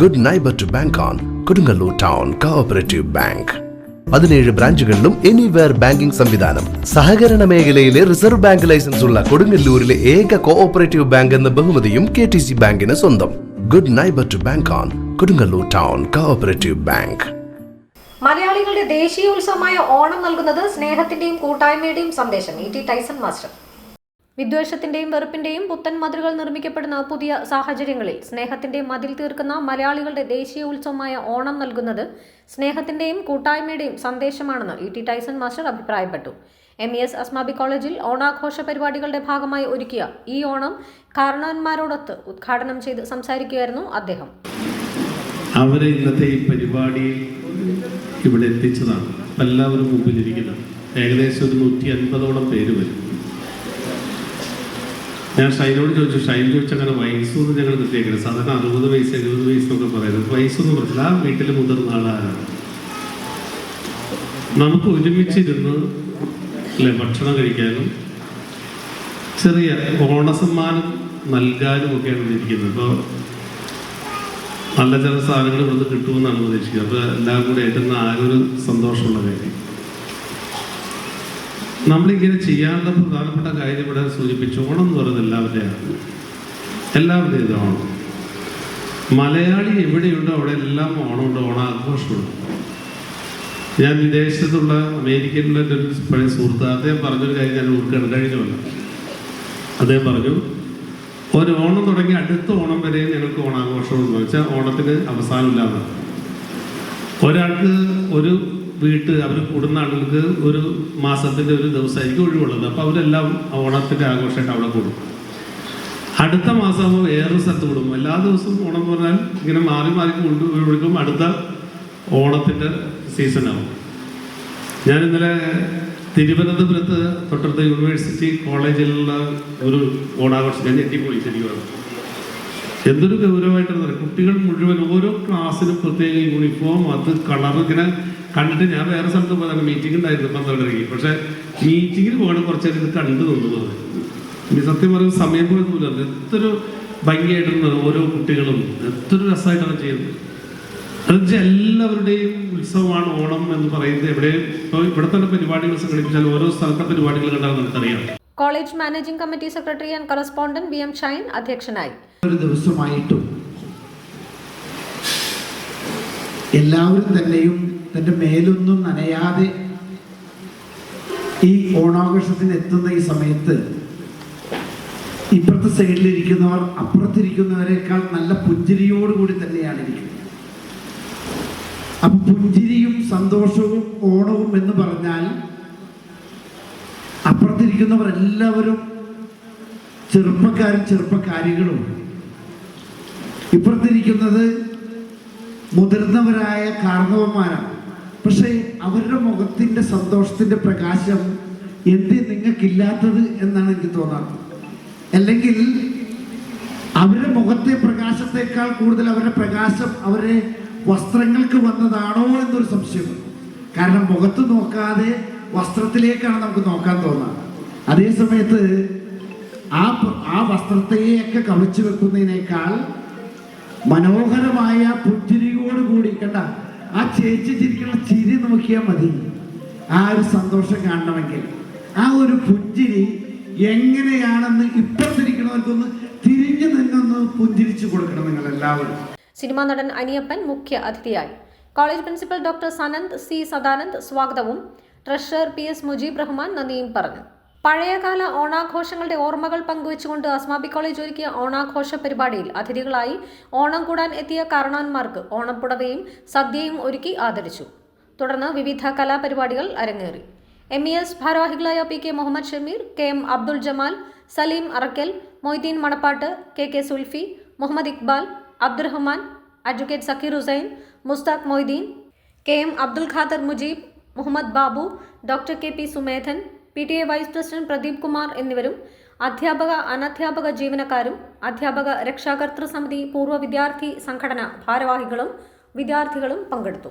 Good neighbour to bank on Kodungallur town cooperative bank പതിനേഴ് ബ്രാഞ്ചുകളിലും anywhere banking സംവിധാനം. സഹകരണ മേഖലയിലെ റിസർവ് ബാങ്ക് ലൈസൻസ് ഉള്ള കൊടുങ്ങല്ലൂരിലെ ഏക കോഓപ്പറേറ്റീവ് ബാങ്ക് എന്ന ബഹുമതിയും കെ ടി സി ബാങ്കിന് സ്വന്തം. Good neighbour to bank on Kodungallur town cooperative bank മലയാളികളുടെ ദേശീയോത്സവമായ ഓണം നൽകുന്നത് സ്നേഹത്തിന്റെയും കൂട്ടായ്മയുടെയും സന്ദേശം. ഇ ടി ടൈസൺ മാസ്റ്റർ വിദ്വേഷത്തിന്റെയും വെറുപ്പിന്റെയും പുത്തൻ മതിലുകൾ നിർമ്മിക്കപ്പെടുന്ന പുതിയ സാഹചര്യങ്ങളിൽ സ്നേഹത്തിന്റെ മതിൽ തീർക്കുന്ന മലയാളികളുടെ ദേശീയ ഉത്സവമായ ഓണം നൽകുന്നത് സ്നേഹത്തിന്റെയും കൂട്ടായ്മയുടെയും സന്ദേശമാണെന്ന് ഇ ടി ടൈസൺ മാസ്റ്റർ അഭിപ്രായപ്പെട്ടു. എം ഇ എസ് അസ്മാബി കോളേജിൽ ഓണാഘോഷ പരിപാടികളുടെ ഭാഗമായി ഒരുക്കിയ ഈ ഓണം കാരണവന്മാരോടൊത്ത് ഉദ്ഘാടനം ചെയ്ത് സംസാരിക്കുകയായിരുന്നു അദ്ദേഹം. അവരെ ഇന്നത്തെ ഈ പരിപാടിയിൽ ഇവിടെ എത്തിച്ചതാണ്. എല്ലാവരും മുമ്പിലിരിക്കുന്നത്. ഏകദേശം ഒരു നൂറ്റി അൻപതോളം പേര് വരും. ഞാൻ ഷൈനോട് ചോദിച്ചു ഷൈൻ ചോദിച്ചങ്ങനെ വയസ്സൊന്നും ഞങ്ങൾ കിട്ടിയേക്കില്ല സാധാരണ അറുപത് വയസ്സ് എഴുപത് വയസ്സൊക്കെ പറയുന്നത് വയസ്സൊന്നും പറഞ്ഞില്ല ആ വീട്ടിൽ മുതിർന്ന ആളാരാണ് നമുക്ക് ഒരുമിച്ചിരുന്ന് അല്ലെ ഭക്ഷണം കഴിക്കാനും ചെറിയ ഓണസമ്മാനം നൽകാനും ഒക്കെയാണ് ഇരിക്കുന്നത് ഇപ്പോൾ നല്ല ചില സാധനങ്ങൾ ഇവിടുന്ന് കിട്ടുമെന്നാണ് പ്രതീക്ഷിക്കുന്നത് അപ്പോൾ എല്ലാം കൂടെ ഏറ്റുന്ന ആരൊരു സന്തോഷമുള്ള കാര്യം. നമ്മളിങ്ങനെ ചെയ്യാത്ത പ്രധാനപ്പെട്ട കാര്യം ഇവിടെ സൂചിപ്പിച്ചു. ഓണം എന്ന് പറയുന്നത് എല്ലാവരുടെയാണ്. എല്ലാവരുടെയും ഓണം മലയാളി എവിടെയുണ്ടോ അവിടെ എല്ലാം ഓണമുണ്ട് ഓണാഘോഷമുണ്ട്. ഞാൻ വിദേശത്തുള്ള അമേരിക്കയിലുള്ള എന്റെ ഒരു പഴയ സുഹൃത്ത് അദ്ദേഹം പറഞ്ഞൊരു കാര്യം ഞാൻ ഉൾക്കാൻ കഴിഞ്ഞുമല്ല അദ്ദേഹം പറഞ്ഞു ഒരു ഓണം തുടങ്ങി അടുത്ത ഓണം വരെ ഞങ്ങൾക്ക് ഓണാഘോഷം എന്ന് വെച്ചാൽ ഓണത്തിന് അവസാനമില്ലാതെ ഒരാൾക്ക് ഒരു വീട്ട് അവർ കൂടുന്ന ആളുകൾക്ക് ഒരു മാസത്തിന്റെ ഒരു ദിവസമായിരിക്കും ഒഴിവുള്ളത്. അപ്പോൾ അവരെല്ലാം ഓണത്തിന്റെ ആഘോഷമായിട്ട് അവിടെ കൂടും. അടുത്ത മാസമാകുമ്പോൾ വേറൊരു സ്ഥലത്ത് കൂടും. എല്ലാ ദിവസവും ഓണം എന്ന് പറഞ്ഞാൽ ഇങ്ങനെ മാറി മാറി ഒഴുകും അടുത്ത ഓണത്തിന്റെ സീസണാവും ഞാൻ ഇന്നലെ തിരുവനന്തപുരത്ത് തൊട്ടടുത്ത യൂണിവേഴ്സിറ്റി കോളേജിലുള്ള ഒരു ഓണാഘോഷം ഞാൻ ഞെട്ടിപ്പോയി ശരിക്കും എന്തൊരു ഗൗരവമായിട്ടാണ് കുട്ടികൾ മുഴുവൻ ഓരോ ക്ലാസ്സിനും പ്രത്യേക യൂണിഫോം അത് കളർ ഇങ്ങനെ കണ്ടിട്ട് ഞാൻ വേറെ സ്ഥലത്ത് പോയതാണ്. മീറ്റിംഗ് ഉണ്ടായിരുന്നു പന്ത്രണ്ടരയ്ക്ക് പക്ഷെ മീറ്റിങ്ങിന് പോകണം കുറച്ച് നേരം ഇത് കണ്ടു തോന്നുന്നത് ഇനി സത്യം പറയുന്നത് സമയം പോയത് പോലും എത്രയൊരു ഭംഗിയായിട്ടുണ്ട് ഓരോ കുട്ടികളും. എത്ര രസമായിട്ടാണ് ചെയ്യുന്നത്. എന്നുവെച്ചാൽ എല്ലാവരുടെയും ഉത്സവമാണ് ഓണം എന്ന് പറയുന്നത് എവിടെ ഇപ്പോൾ ഇവിടെ തന്നെ പരിപാടികൾ സംഘടിപ്പിച്ചാൽ ഓരോ സ്ഥലത്തെ പരിപാടികൾ കണ്ടാൽ നമുക്കറിയാം. College managing committee secretary and correspondent B M Shine അധ്യക്ഷനായി. ഒരു ദിവസമായിട്ടും എല്ലാവരും തന്നെയും തന്റെ മേലൊന്നും നനയാതെ ഈ ഓണാഘോഷത്തിന് എത്തുന്ന ഈ സമയത്ത് ഇപ്പുറത്തെ സൈഡിലിരിക്കുന്നവർ അപ്പുറത്തിരിക്കുന്നവരെക്കാൾ നല്ല പുഞ്ചിരിയോടുകൂടി തന്നെയാണ് ഇരിക്കുന്നത്. അപ്പൊ പുഞ്ചിരിയും സന്തോഷവും ഓണവും എന്ന് പറഞ്ഞാൽ അപ്പുറത്തിരിക്കുന്നവർ എല്ലാവരും ചെറുപ്പക്കാരും ചെറുപ്പക്കാരികളും ഇപ്പുറത്തിരിക്കുന്നത് മുതിർന്നവരായ കാർണവന്മാരാണ് പക്ഷേ അവരുടെ മുഖത്തിന്റെ സന്തോഷത്തിന്റെ പ്രകാശം എന്ത് നിങ്ങൾക്കില്ലാത്തത് എന്നാണ് എനിക്ക് തോന്നാറ് അല്ലെങ്കിൽ അവരുടെ മുഖത്തെ പ്രകാശത്തെക്കാൾ കൂടുതൽ അവരുടെ പ്രകാശം അവരെ വസ്ത്രങ്ങൾക്ക് വന്നതാണോ എന്നൊരു സംശയം. കാരണം മുഖത്ത് നോക്കാതെ വസ്ത്രത്തിലേക്കാണ് നമുക്ക് നോക്കാൻ തോന്നുക അതേ സമയത്ത് ആ ആ വസ്ത്രത്തെയൊക്കെ കവച്ചു വെക്കുന്നതിനേക്കാൾ മനോഹരമായ പുഞ്ചിരിയോട് കൂടി കണ്ട ആ ചേച്ചി ചിരിക്കുന്ന ചിരി നോക്കിയാൽ മതി. ആ ഒരു സന്തോഷം കാണണമെങ്കിൽ. ആ ഒരു പുഞ്ചിരി എങ്ങനെയാണെന്ന് ഇപ്പുറത്തിരിക്കുന്നവർക്കൊന്ന് തിരിഞ്ഞു നിന്നൊന്ന് പുഞ്ചിരിച്ചു കൊടുക്കണം നിങ്ങൾ എല്ലാവരും സിനിമാ നടൻ അനിയപ്പൻ മുഖ്യ അതിഥിയായി. College principal doctor Sananth C Sadanand സ്വാഗതവും treasurer P S Mujeeb Rahman നന്ദിയും പറഞ്ഞു. പഴയകാല ഓണാഘോഷങ്ങളുടെ ഓർമ്മകൾ പങ്കുവെച്ചുകൊണ്ട് അസ്മാബി കോളേജ് ഒരുക്കിയ ഓണാഘോഷ പരിപാടിയിൽ അതിഥികളായി ഓണം കൂടാൻ എത്തിയ കാരണവന്മാർക്ക് ഓണപ്പുടവയും സദ്യയും ഒരുക്കി ആദരിച്ചു. തുടർന്ന് വിവിധ കലാപരിപാടികൾ അരങ്ങേറി. എം ഇ എസ് ഭാരവാഹികളായ P K Muhammad Shameer K M Abdul Jamal Saleem Arakkal Moideen Manappat K K Sulfi Muhammad Iqbal Abdurahman advocate Zakir Hussain Mushtaq Moideen K M Abdul Khader Mujeeb Muhammad Babu doctor K P Sumedhan P T A vice president Pradeep Kumar എന്നിവരും അധ്യാപക അനധ്യാപക ജീവനക്കാരും അധ്യാപക രക്ഷാകർതൃ സമിതി പൂർവ വിദ്യാർത്ഥി സംഘടന ഭാരവാഹികളും വിദ്യാർത്ഥികളും പങ്കെടുത്തു.